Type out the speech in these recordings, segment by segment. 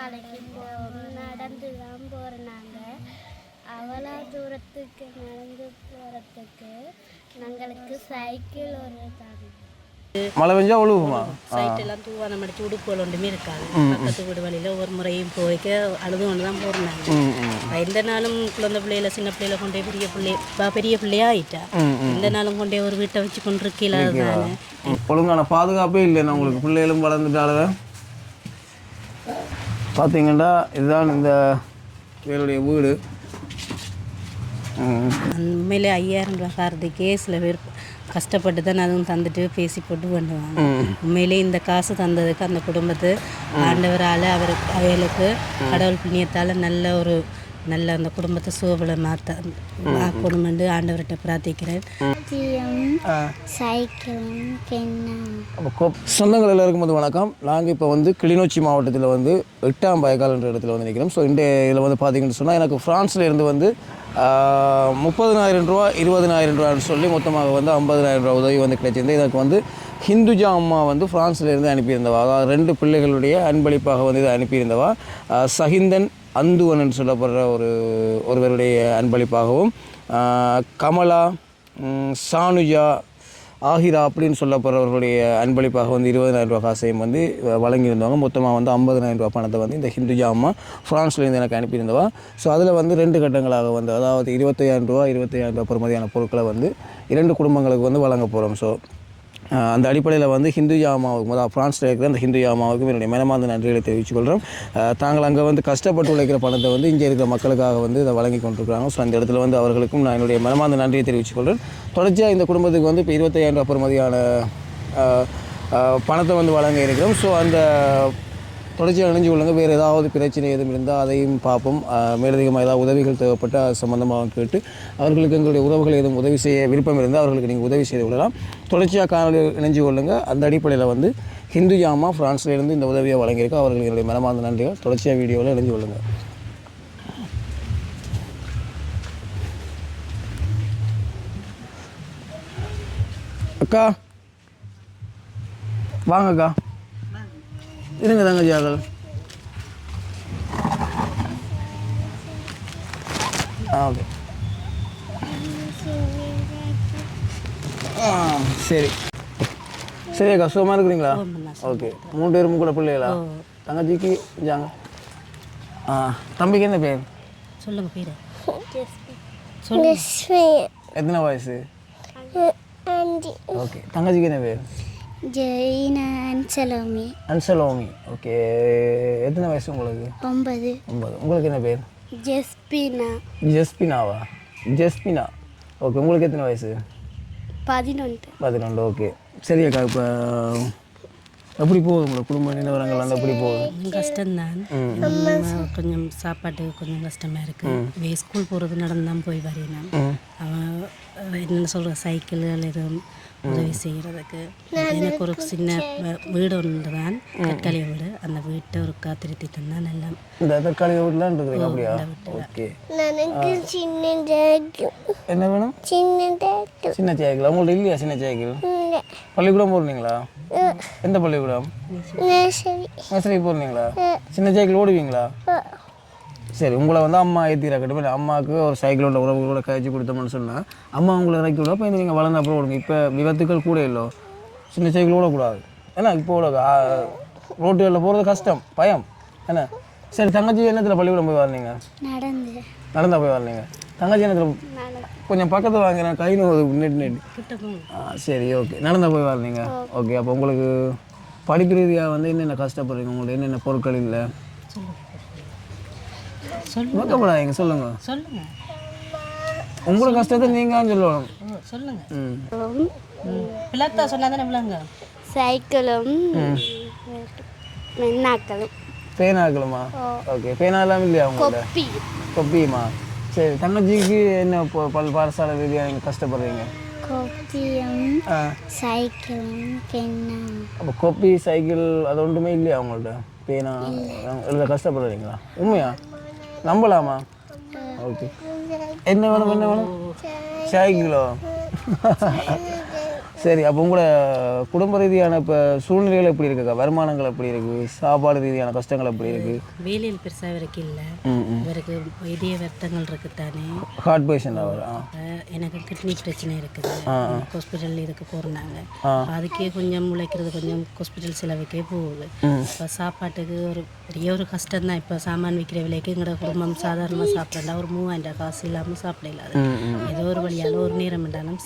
பாடசாலைக்கு போவோம் நடந்து தான் போகிறோம் நாங்கள் அவ்வளோ தூரத்துக்கு நடந்து போகிறதுக்கு எங்களுக்கு சைக்கிள் ஒரு தாங்க மழை பெஞ்சா ஒழுகுமா சைட் எல்லாம் தூவானம் அடிச்சு உடுப்புகள் ஒன்றுமே இருக்காது. பக்கத்து வீடு வழியில் ஒரு முறையும் போய்க்க அழுது கொண்டு தான் ம். எந்த நாளும் குழந்தை பிள்ளையில சின்ன பிள்ளையில கொண்டு பெரிய பிள்ளை ப- பெரிய பிள்ளையா ஆயிட்டா. எந்த நாளும் கொண்டு ஒரு வீட்டை வச்சு கொண்டு இருக்கல தானே. ஒழுங்கான பாதுகாப்பே இல்லைண்ணா உங்களுக்கு. பிள்ளைகளும் வளர்ந்துட்டாலுவ பார்த்தீங்கன்னா இதுதான் இந்த இவருடைய வீடு. உண்மையிலே ஐயாயிரம் ரூபாய் காரத்துக்கே சில பேர் கஷ்டப்பட்டு தான் அதுவும் தந்துட்டு பேசி போட்டு பண்ணுவாங்க உண்மையிலே இந்த காசு தந்ததுக்கு அந்த குடும்பத்து ஆண்டவரால் அவருக்கு அவைகளுக்கு கடவுள் புண்ணியத்தால் நல்ல ஒரு நல்ல அந்த குடும்பத்தை சூழலை மாற்ற ஆக்கணுமென்று ஆண்டவர்கிட்ட பிரார்த்திக்கிறேன். சொந்தங்கள் எல்லாருக்கும் வந்து வணக்கம். நாங்கள் இப்போ வந்து கிளிநொச்சி மாவட்டத்தில் வந்து எட்டாம் பயக்கால் என்ற இடத்துல வந்து நிற்கிறோம் ஸோ இந்த இதில் வந்து பார்த்தீங்கன்னு சொன்னால் எனக்கு ஃப்ரான்ஸில் இருந்து வந்து முப்பதினாயிரம் ரூபா இருபதினாயிரம் ரூபான்னு சொல்லி மொத்தமாக வந்து ஐம்பதினாயிரம் ரூபா உதவி வந்து கிடைச்சிருந்து இதற்கு வந்து ஹிந்துஜா அம்மா வந்து ஃப்ரான்ஸில் இருந்து அனுப்பியிருந்தவா. அதாவது ரெண்டு பிள்ளைகளுடைய அன்பளிப்பாக வந்து இதை அனுப்பியிருந்தவா. சஹிந்தன் அந்துவன் என்று சொல்லப்படுற ஒரு ஒருவருடைய அன்பளிப்பாகவும் கமலா சானுஜா ஆஹிரா அப்படின்னு சொல்லப்படுறவர்களுடைய அன்பளிப்பாக வந்து இருபதாயிரம் ரூபா காசையும் வந்து வழங்கியிருந்தவங்க. மொத்தமாக வந்து ஐம்பதனாயிரம் ரூபா பணத்தை வந்து இந்த ஹிந்துஜா அம்மா ஃப்ரான்ஸ்லேருந்து எனக்கு அனுப்பியிருந்தவா. ஸோ அதில் வந்து ரெண்டு கட்டங்களாக வந்து அதாவது இருபத்தையாயிரம் ரூபா இருபத்தையாயிரம் ரூபா பெறுமதியான பொருட்களை வந்து இரண்டு குடும்பங்களுக்கு வந்து வழங்க போகிறோம் ஸோ அந்த அடிப்படையில் வந்து ஹிந்து யாமாவுக்கும் அதாவது ஃப்ரான்ஸில் இருக்கிற அந்த ஹிந்து யாமாவுக்கும் என்னுடைய மனமார்ந்த நன்றிகளை தெரிவித்துக் கொள்கிறோம் தாங்கள் அங்கே வந்து கஷ்டப்பட்டு உழைக்கிற பணத்தை வந்து இங்கே இருக்கிற மக்களுக்காக வந்து இதை வழங்கி கொண்டிருக்கிறாங்க. ஸோ அந்த இடத்துல வந்து அவர்களுக்கும் நான் என்னுடைய மனமார்ந்த நன்றியை தெரிவித்துக் கொள்கிறேன் தொடர்ச்சியாக இந்த குடும்பத்துக்கு வந்து இப்போ இருபத்தையாயிரம் ரூபாய் பெறுமதியான பணத்தை வந்து வழங்க இருக்கிறோம். ஸோ அந்த தொடர்ச்சியாக இணைஞ்சு கொள்ளுங்கள் வேறு ஏதாவது பிரச்சனை எதுவும் இருந்தால் அதையும் பார்ப்போம். மேலதிகமாக ஏதாவது உதவிகள் தேவைப்பட்ட அது சம்பந்தமாக கேட்டு அவர்களுக்கு எங்களுடைய உறவுகள் எதுவும் உதவி செய்ய விருப்பம் இருந்தால் அவர்களுக்கு நீங்கள் உதவி செய்து கொள்ளலாம். தொடர்ச்சியாக காணொலி இணைஞ்சு கொள்ளுங்கள் அந்த அடிப்படையில் வந்து ஹிந்து யாமா ஃப்ரான்ஸ்லேருந்து இந்த உதவியை வழங்கியிருக்கோம் அவர்களுக்கு என்னுடைய மனமார்ந்த நன்றிகள். தொடர்ச்சியாக வீடியோவில் இணைஞ்சு கொள்ளுங்கள் அக்கா. வாங்க அக்கா. இருங்க தங்கச்சி ஆகல் ஆ ஓகே ஆ சரி சரி அக்கா சுகமாக இருக்கிறீங்களா ஓகே மூணு பேரும் கூட பிள்ளைகளா தங்கச்சிக்கு ஜாங்க ஆ தம்பிக்கு என்ன பேர் சொல்லுங்க பேரு எத்தனை வயசு ஓகே தங்கச்சிக்கு என்ன பேர் ஜெயினா அன்சலோமி. அன்சலோமி. ஓகே. எத்தனை வயசு உங்களுக்கு? ஒன்பது. ஒன்பது. உங்களுக்கு என்ன பேர்? ஜெஸ்பினா. ஜஸ்பினாவா? ஜஸ்பினா. ஓகே. உங்களுக்கு எத்தனை வயசு? பதினொன்று. பதினொன்று. ஓகே. சரி அக்கா இப்போ எப்படி போகுது உங்களோட குடும்ப நிலவரங்கள்? வந்து எப்படி போகுது? கொஞ்சம் கஷ்டம்தான். நம்ம கொஞ்சம் சாப்பாட்டுக்கு கொஞ்சம் கஷ்டமாக இருக்குது ஸ்கூல் போகிறது நடந்து தான் போய் வரேன் அவன் அவன் என்ன சொல்கிற சைக்கிள்கள் எதுவும் உதவி செய்கிறதுக்கு எனக்கு ஒரு சின்ன வீடு ஒன்று தான் கற்காலி வீடு. அந்த வீட்டை ஒரு காத்திருத்தி தந்தால் நல்லா இந்த அப்படியா? ஓகே. எனக்கு சின்ன ஜாக்கு என்ன வேணும்? சின்ன சின்ன சைக்கிள் உங்கள்ட்ட இல்லையா சின்ன சைக்கிள் பள்ளிக்கூடம் போடுறீங்களா எந்த பள்ளிக்கூடம்? நர்சரி. போடுறீங்களா சின்ன சைக்கிள் ஓடுவீங்களா? சரி உங்களை வந்து அம்மா ஏற்றி இல்லை அம்மாவுக்கு ஒரு சைக்கிளோட உறவுகளோட கழிச்சு கொடுத்தோம்னு சொன்னால் அம்மா உங்களை இறக்கி விட அப்போ நீங்கள் வளர்ந்த அப்புறம் விடுங்க இப்போ விபத்துக்கள் கூட இல்லோ. சின்ன சைக்கிள் ஓடக்கூடாது ஏன்னா இப்போ உள்ள ரோட்டுகளில் போகிறது கஷ்டம் பயம். என்ன சரி தங்கச்சி என்னத்தில் பள்ளிக்கூடம் போய் வரீங்க நடந்து. நடந்தா போய் வரீங்க தங்கச்சி என்னத்தில் கொஞ்சம் பக்கத்தில் வாங்க நான் கை நோது நெட் நெட் ஆ சரி ஓகே நடந்தா போய் வரீங்க ஓகே அப்போ உங்களுக்கு படிப்பு ரீதியாக வந்து என்னென்ன கஷ்டப்படுறீங்க? உங்களுக்கு என்னென்ன பொருட்கள் இல்லை? சொல்லுங்க. வைக்கப்படாதீங்க சொல்லுங்கள் சொல்லுங்க. உங்களோட கஷ்டத்தை நீங்கள் சொல்லணும். சொல்லுங்க. ம். பிள்ளைத்தா சொன்னா தானே பிள்ளைங்க சைக்கிளும் மென்னாக்களும் பேனாக்கலுமா ஓகே பேனாலாம் இல்லையா உங்கள்ட்ட கொப்பி. கொப்பியுமா? சரி தங்கச்சிக்கு என்ன பல் பாடசாலை ரீதியாக நீங்கள் கஷ்டப்படுறீங்க? அப்போ கொப்பி சைக்கிள் அது ஒன்றுமே இல்லையா உங்கள்ட்ட? பேனா எழுத கஷ்டப்படுறீங்களா? உண்மையா? நம்பலாமா? ஓகே என்ன வேணும் என்ன வேணும்? சைக்கிளோ சரி அப்போ உங்களோட குடும்ப ரீதியான இப்போ சூழ்நிலைகள் எப்படி இருக்குக்கா? வருமானங்கள் எப்படி இருக்குது சாப்பாடு ரீதியான கஷ்டங்கள் எப்படி இருக்குது வேலையில் பெருசாக இவருக்கு இல்லை. இவருக்கு இதய வருத்தங்கள் இருக்குத்தானே? ஹார்ட் பேஷண்ட் அவர்? எனக்கு கிட்னி பிரச்சனை இருக்குது. ஹாஸ்பிட்டல் இதுக்கு போகிறாங்க அதுக்கே கொஞ்சம் உழைக்கிறது கொஞ்சம் ஹாஸ்பிட்டல் செலவுக்கே போகுது. இப்போ சாப்பாட்டுக்கு ஒரு பெரிய ஒரு கஷ்டம் தான் இப்போ சாமான் விற்கிற விலைக்கு எங்களோட குடும்பம் சாதாரணமாக சாப்பிட்றா ஒரு மூவாயிரம் காசு இல்லாமல் சாப்பிட இல்லாத ஏதோ ஒரு வழியால் ஒரு நேரம் என்றாலும்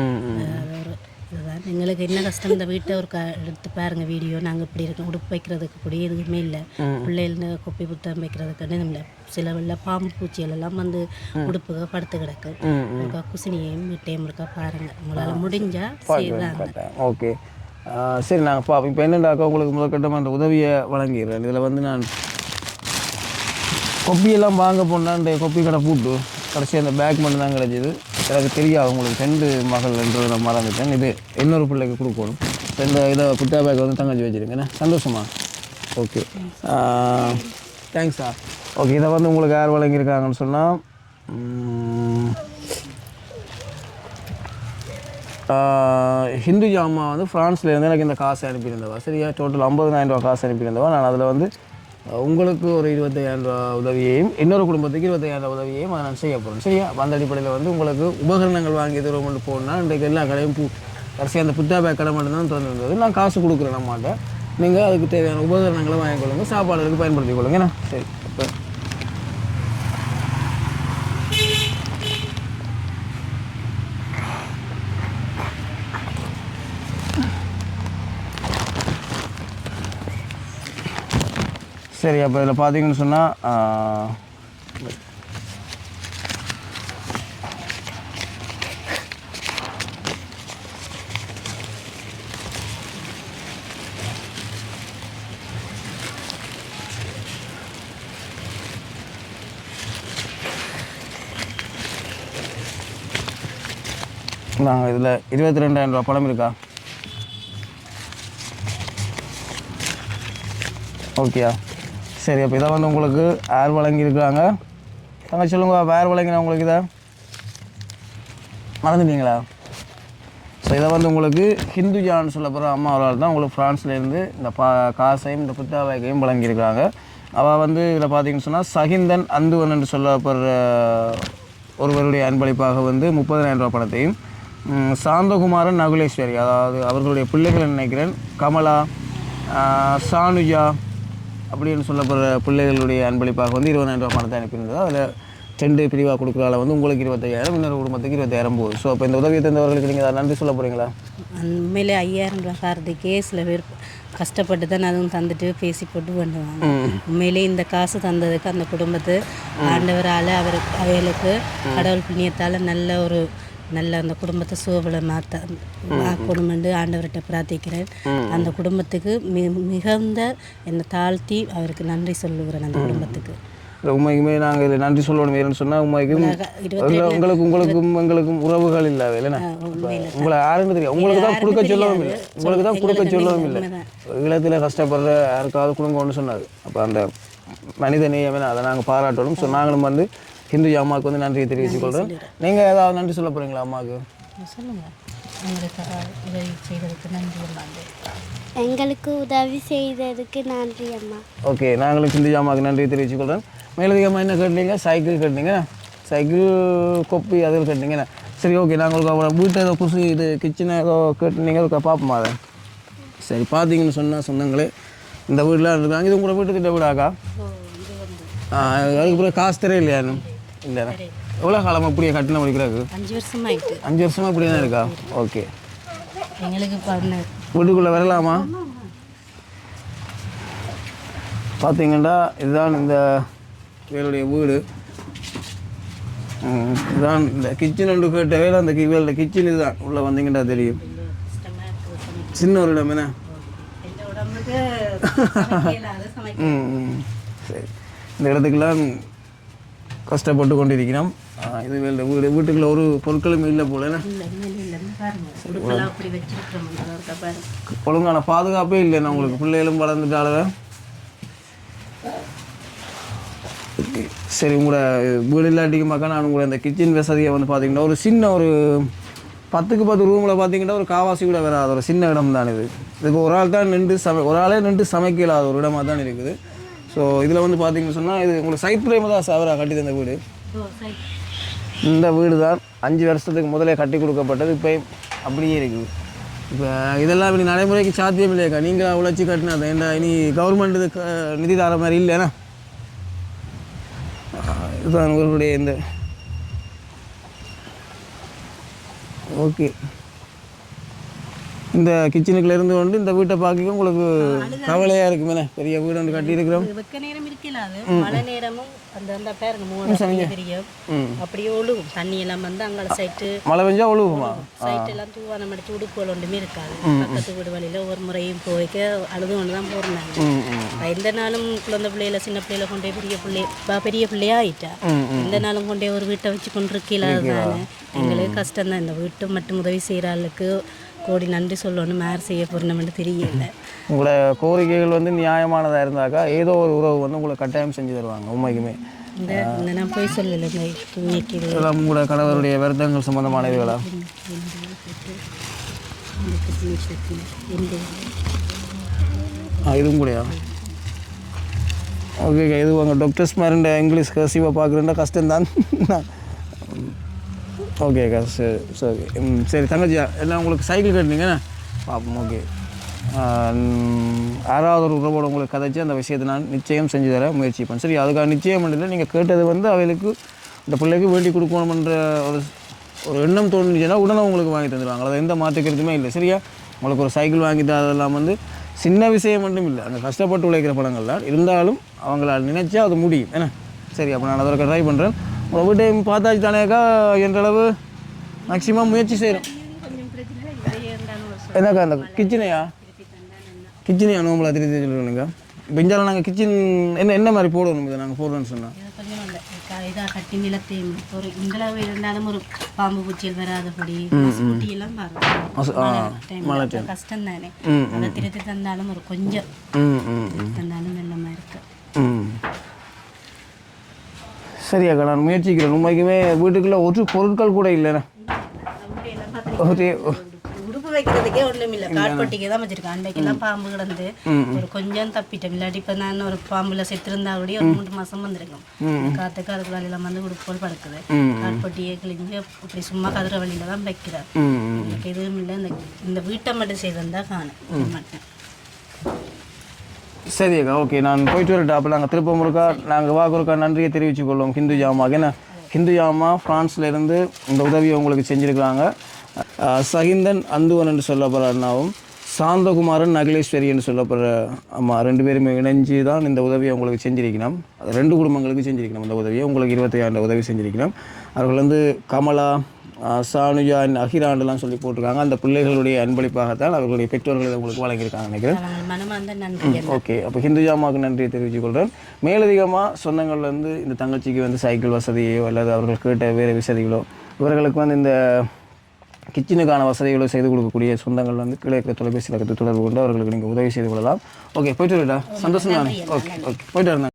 ம் அது ஒரு இதுதான். எங்களுக்கு என்ன கஷ்டம் இந்த வீட்டை ஒரு க எடுத்து பாருங்க வீடியோ. நாங்கள் இப்படி இருக்கோம். உடுப்பு வைக்கிறதுக்கு கூட எதுவுமே இல்லை. பிள்ளைகள கொப்பி புத்தகம் வைக்கிறதுக்கு இல்லை. சில வெள்ள பாம்பு பூச்சிகள் எல்லாம் வந்து உடுப்புக படுத்து கிடக்கு இருக்கா குசினியையும் வீட்டையும் இருக்கா பாருங்க. உங்களால் முடிஞ்சா செய்யறாங்க பார்த்தேன் ஓகே. சரி நாங்கள் பார்ப்போம் இப்போ என்னண்டாக்கா உங்களுக்கு முதற்கட்டமாக அந்த உதவியை வழங்கிடுறேன்? இதில் வந்து நான் கொப்பியெல்லாம் வாங்க போனான்ட்டு இந்த கொப்பி கடை பூட்டு. கடைசி அந்த பேக் மட்டும் தான் கிடச்சிது. எனக்கு தெரியாது உங்களுக்கு ஃப்ரெண்டு மகள் என்றதை நான் மறந்துட்டேன். இது இன்னொரு பிள்ளைக்கு கொடுக்கணும். இந்த இதை குட்டா பேக் வந்து தங்கச்சி வச்சுருங்கண்ணே சந்தோஷமா? ஓகே தேங்க்ஸா ஓகே இதை வந்து உங்களுக்கு யார் வழங்கியிருக்காங்கன்னு சொன்னால் ஹிந்து ஜாமா வந்து ஃப்ரான்ஸ்லேருந்து எனக்கு இந்த காசு அனுப்பியிருந்தவா. சரியா டோட்டல் ஐம்பதாயிரம் ரூபா காசு அனுப்பியிருந்தவா. நான் அதில் வந்து உங்களுக்கு ஒரு இருபத்தையாயிரம் ரூபா உதவியையும் இன்னொரு குடும்பத்துக்கு இருபத்தையாயிரம் ரூபா உதவியையும் அதை நான் செய்ய போகிறேன் சரியா? அந்த அடிப்படையில் வந்து உங்களுக்கு உபகரணங்கள் வாங்கி தூரம் கொண்டு போனால் இன்றைக்கு எல்லா கடையும் பூ கடைசியாக அந்த புத்தா பேக் கடை மட்டும்தான் திறந்துருந்தது நான் காசு கொடுக்குறேன் நம்மகிட்ட நீங்கள் அதுக்கு தேவையான உபகரணங்களை வாங்கிக் கொள்ளுங்க சாப்பாடுக்கு பயன்படுத்திக் கொள்ளுங்க என்ன? சரி இப்போ சரி அப்போ இதில் பார்த்தீங்கன்னு சொன்னால் நாங்கள் இதில் இருபத்தி ரெண்டாயிரம் ரூபா பணம் இருக்கா? ஓகேயா? சரி அப்போ இதை வந்து உங்களுக்கு யார் வழங்கியிருக்காங்க தங்க சொல்லுங்க யார் வழங்கினா உங்களுக்கு இதை? மறந்துட்டீங்களா? ஸோ இதை வந்து உங்களுக்கு ஹிந்துஜான்னு சொல்லப்படுற அம்மா அவரால் தான் உங்களுக்கு ஃப்ரான்ஸ்லேருந்து இந்த பா காசையும் இந்த புத்தாவைக்கையும் வழங்கியிருக்காங்க அவள் வந்து இதில் பார்த்தீங்கன்னு சொன்னால் சகிந்தன் அந்துவன் என்று சொல்லப்படுற ஒருவருடைய அன்பளிப்பாக வந்து முப்பதாயிரம் ரூபாய் பணத்தையும் சாந்தகுமாரன் நகுலேஸ்வரி அதாவது அவர்களுடைய பிள்ளைகள் நினைக்கிறேன் கமலா சானுஜா அப்படின்னு சொல்லப்படுற பிள்ளைகளுடைய அன்பளிப்பாக வந்து இருபதாயிரம் ரூபாய் பணத்தை அனுப்பியிருந்தது. அதில் ரெண்டு பிரிவாக கொடுக்குறால வந்து உங்களுக்கு இருபத்தையாயிரம் இன்னொரு குடும்பத்துக்கு இருபத்தாயிரம் போகுது. ஸோ அப்போ இந்த உதவியை தந்தவர்களுக்கு நீங்கள் நன்றி சொல்ல போகிறீங்களா உண்மையிலே ஐயாயிரம் ரூபாய் சாரதிக்கே சில பேர் கஷ்டப்பட்டு தான் அதுவும் தந்துட்டு பேசி போட்டு பண்ணுவாங்க உண்மையிலே இந்த காசு தந்ததுக்கு அந்த குடும்பத்து ஆண்டவரால் அவருக்கு அவைகளுக்கு கடவுள் புண்ணியத்தால் நல்ல ஒரு நல்ல அந்த குடும்பத்தை சுகபல மாற்ற ஆக்கணுமென்று ஆண்டவர்கிட்ட பிரார்த்திக்கிறேன். அந்த குடும்பத்துக்கு மி மிகுந்த என்னை தாழ்த்தி அவருக்கு நன்றி சொல்லுகிறேன் அந்த குடும்பத்துக்கு. உண்மைக்குமே நாங்கள் இதில் நன்றி சொல்லணும் ஏன்னு சொன்னால் உண்மைக்கும் உங்களுக்கு உங்களுக்கும் எங்களுக்கும் உறவுகள் இல்லை இல்லைண்ணா? உங்களை யாருன்னு தெரியும் உங்களுக்கு தான் கொடுக்க சொல்லவும் இல்லை. உங்களுக்கு தான் கொடுக்க சொல்லவும் இல்லை. ஈழத்தில் கஷ்டப்படுற யாருக்காவது கொடுங்கன்னு சொன்னார். அப்போ அந்த மனித நேயமே அதை நாங்கள் பாராட்டணும். ஸோ நாங்களும் வந்து ஹிந்து அம்மாவுக்கு வந்து நன்றியை தெரிவித்துக் கொள்கிறோம் நீங்கள் ஏதாவது நன்றி சொல்ல போகிறீங்களா அம்மாவுக்கு? சொல்லுங்கள் உங்களுக்கு உதவி செய்ததுக்கு நன்றி அம்மாண்டு எங்களுக்கு உதவி செய்ததுக்கு நன்றி அம்மா. ஓகே நாங்களும் ஹிந்து அம்மாவுக்கு நன்றி தெரிவித்துக் கொள்கிறேன் மேலதிகமாக என்ன கேட்டீங்க? சைக்கிள் கேட்டீங்க? சைக்கிள் கொப்பி அதில் கேட்டீங்க சரி ஓகே நாங்கள் அவ்வளோ வீட்டை ஏதோ குசு இது கிச்சனை ஏதோ கேட்டுனீங்க இருக்கா பார்ப்போமா அதை? சரி பார்த்தீங்கன்னு சொன்னால் சொந்தங்களே இந்த வீட்டில் இருக்காங்க. இது உங்களோட வீட்டு திட்ட வீடாக்கா ஆ அதுக்கு பிறகு காசு தெரியல இல்லையான்னு இல்லை எவ்வளோ காலமாக இப்படியே கட்டின முடிக்கிறாக்கு அஞ்சு வருஷமாயிட்டு. அஞ்சு வருஷமாக இப்படியே தான் இருக்கா? ஓகே. எங்களுக்கு வீட்டுக்குள்ளே வரலாமா? பார்த்தீங்கன்னா இதுதான் இந்த இவளுடைய வீடு. இதுதான் இந்த கிச்சன் ஒன்று கேட்ட வேலை அந்த இவளோட கிச்சன் இதுதான். உள்ளே வந்தீங்கன்னா தெரியும். சின்ன ஒரு இடம் என்ன? ம். சரி. இந்த இடத்துக்கெல்லாம் கஷ்டப்பட்டு கொண்டிருக்கிறோம் இது வீடு வீட்டுக்குள்ள ஒரு பொருட்களும் இல்லை போல இல்லை இல்லை ஒழுங்கான பாதுகாப்பே இல்லைண்ணா உங்களுக்கு? பிள்ளைகளும் வளர்ந்துட்டால சரி உங்களோட வீடு இல்லாட்டிக்கு மக்கா நான் உங்களோட இந்த கிச்சன் வசதியை வந்து பார்த்தீங்கன்னா ஒரு சின்ன ஒரு பத்துக்கு பத்து ரூமில் பார்த்தீங்கன்னா ஒரு காவாசி கூட வராது. ஒரு சின்ன இடம் தான் இது. இதுக்கு ஒரு ஆள் தான் நின்று சமை ஒரு ஆளே நின்று சமைக்க இல்லாத ஒரு இடமா தான் இருக்குது. ஸோ இதில் வந்து பார்த்தீங்கன்னு சொன்னால் இது உங்களுக்கு சைட் பிரேம் தான் சாவரா கட்டி தந்த வீடு. இந்த வீடு தான் அஞ்சு வருஷத்துக்கு முதலே கட்டி கொடுக்கப்பட்டது. இப்போ அப்படியே இருக்குது. இப்போ இதெல்லாம் இப்படி நடைமுறைக்கு சாத்தியம் இல்லையாக்கா நீங்கள் உழைச்சி கட்டினது ஏன்டா இனி கவர்மெண்ட் இது க- நிதி தர மாதிரி இல்லைண்ணா இதுதான் உங்களுடைய இந்த ஓகே. இந்த கிச்சனுக்குள்ள இருந்து கொண்டு இந்த வீட்டை பார்க்க உங்களுக்கு கவலையாக இருக்குமே பெரிய வீடு ஒன்று கட்டியிருக்கிறோம். வெக்க நேரம் இருக்கல அது. மழை நேரமும் அந்த அந்த பேருங்க மூணு தெரியும். அப்படியே ஒழுகும். தண்ணி எல்லாம் வந்து அங்கால சைட்டு மழை பெஞ்சா ஒழுகுமா? சைட் எல்லாம் தூவானம் அடிச்சு உடுப்புகள் ஒன்றுமே இருக்காது. பக்கத்து வீடு வழியில ஒரு முறையும் போய்க்க அழுது கொண்டு தான் ம் எந்த நாளும் குழந்தை பிள்ளையில சின்ன பிள்ளையில கொண்டே பெரிய பிள்ளை பெரிய பிள்ளையா ஆயிட்டா. எந்த நாளும் கொண்டே ஒரு வீட்டை வச்சு கொண்டு தானே எங்களுக்கு கஷ்டம் தான் இந்த வீட்டு மட்டும் உதவி செய்யற ஆளுக்கு கோடி நன்றி சொல்லணும் மேர் செய்ய போறோம்னு தெரியல. உங்களோட கோரிக்கைகள் வந்து நியாயமானதாக இருந்தாக்கா ஏதோ ஒரு உறவு வந்து உங்களுக்கு கட்டாயம் செஞ்சு தருவாங்க உண்மைக்குமே. இந்த நான் போய் சொல்லலை இன்னைக்கு இது இதெல்லாம் உங்களோட கணவருடைய வருத்தங்கள் சம்பந்தமான இதுகளா இதுவும் கூடயா ஓகே இது உங்கள் டாக்டர்ஸ் மாதிரி இங்கிலீஷ் கசிவாக பார்க்குறேன்டா கஷ்டம்தான். ஓகேக்கா um, சரி சரி ம், சரி தங்கச்சியா எல்லாம் உங்களுக்கு சைக்கிள் கட்டினீங்க பார்ப்போம் ஓகே யாராவது ஒரு உறவோட உங்களுக்கு கதைச்சி அந்த விஷயத்தை நான் நிச்சயம் செஞ்சு தர முயற்சி பண்ணேன் சரி அதுக்காக நிச்சயம் இல்லை நீங்கள் கேட்டது வந்து அவளுக்கு இந்த பிள்ளைக்கு வேண்டி கொடுக்கணுமன்ற ஒரு ஒரு எண்ணம் தோணுச்சுன்னா உடனே உங்களுக்கு வாங்கி தந்துடுவாங்க அதை எந்த மாற்றுக்கிறதுமே இல்லை. சரியா? உங்களுக்கு ஒரு சைக்கிள் வாங்கி தரதெல்லாம் வந்து சின்ன விஷயம் மட்டும் இல்லை. அங்கே கஷ்டப்பட்டு உழைக்கிற படங்கள் தான் இருந்தாலும் அவங்களால் நினைச்சா அது முடியும். என்ன? சரி அப்போ நான் அதற்கு ட்ரை பண்ணுறேன் உங்கள் டைம் பார்த்தாச்சு தானேக்கா? என்றளவு மேக்ஸிமம் முயற்சி செய்கிறோம் என்னக்கா அந்த கிச்சனையா கிச்சனையா நோம்பலா திருத்தி சொல்லுங்க பெஞ்சால நாங்கள் கிச்சன் என்ன என்ன மாதிரி போடணும் இதை நாங்கள் கொஞ்சம் நல்ல இதாக கட்டி நிலத்தையும் ஒரு இங்களாக இருந்தாலும் ஒரு பாம்பு பூச்சியில் வராதபடி எல்லாம் பாருங்க கஷ்டம் தானே அதை திருத்தி தந்தாலும் ஒரு கொஞ்சம் தந்தாலும் வெள்ளமாக இருக்கு ம் சரியாக்கா நான் முயற்சிக்கிறேன். உண்மைக்குமே வீட்டுக்குள்ளே ஒரு பொருட்கள் கூட இல்லைண்ணே. ஒரு உடுப்பு வைக்கிறதுக்கே ஒன்றும் இல்லை. காட்பட்டிக்கு தான் வச்சிருக்கேன். அன்றைக்கெல்லாம் பாம்பு கிடந்து ஒரு கொஞ்சம் தப்பிட்டேன் இல்லாட்டி இப்போ நான் ஒரு பாம்புல செத்துருந்தா கூட ஒரு மூன்று மாசம் வந்திருக்கும். காத்துக்கு அதுக்குள்ள எல்லாம் வந்து உடுப்புகள் படுக்குது. காட்பட்டியே கிழிஞ்சு இப்படி சும்மா கதிர வழியில தான் ம் எனக்கு எதுவும் இல்லை. இந்த இந்த வீட்டை மட்டும் செய்திருந்தா காணும். இது மட்டும் சரி அக்கா ஓகே நான் போயிட்டு வரட்டா அப்போ நாங்கள் திருப்பம் இருக்கா நாங்கள் வாக்குறக்கா நன்றியை தெரிவித்துக் கொள்வோம் ஹிந்து ஜாமாக்கு என்ன? ஹிந்து ஜாமா ஃப்ரான்ஸ்லேருந்து இந்த உதவியை உங்களுக்கு செஞ்சுருக்கிறாங்க. சகிந்தன் அந்துவன் என்று சொல்லப்படுற அண்ணாவும் சாந்தகுமாரன் நகலேஸ்வரி என்று சொல்லப்படுற அம்மா ரெண்டு பேருமே இணைஞ்சு தான் இந்த உதவியை உங்களுக்கு செஞ்சிருக்கணும். அது ரெண்டு குடும்பங்களுக்கு செஞ்சிருக்கணும் இந்த உதவியை. உங்களுக்கு இருபத்தி ஆண்டு உதவி செஞ்சிருக்கணும். அவர்கள் வந்து கமலா அஹ், சானுஜா அகிராண்டுலாம் சொல்லி போட்டிருக்காங்க. அந்த பிள்ளைகளுடைய அன்பளிப்பாகத்தான் அவர்களுடைய பெற்றோர்கள் உங்களுக்கு வழங்கியிருக்காங்க நினைக்கிறேன். ஓகே. அப்போ ஹிந்துஜாமாவுக்கு நன்றியை தெரிவித்துக் கொள்கிறேன். மேலதிகமாக சொந்தங்கள்ல இருந்து இந்த தங்கச்சிக்கு வந்து சைக்கிள் வசதியோ அல்லது அவர்கள் கேட்ட வேறு வசதிகளோ இவர்களுக்கு வந்து இந்த கிச்சனுக்கான வசதிகளோ செய்து கொடுக்கக்கூடிய சொந்தங்கள் வந்து கீழே இருக்கிற தொலைபேசி இலக்கத்தை தொடர்பு கொண்டு அவர்களுக்கு நீங்கள் உதவி செய்து கொள்ளலாம். ஓகே போயிட்டு வரட்டா சந்தோஷம் ஓகே ஓகே. போயிட்டு வரேன்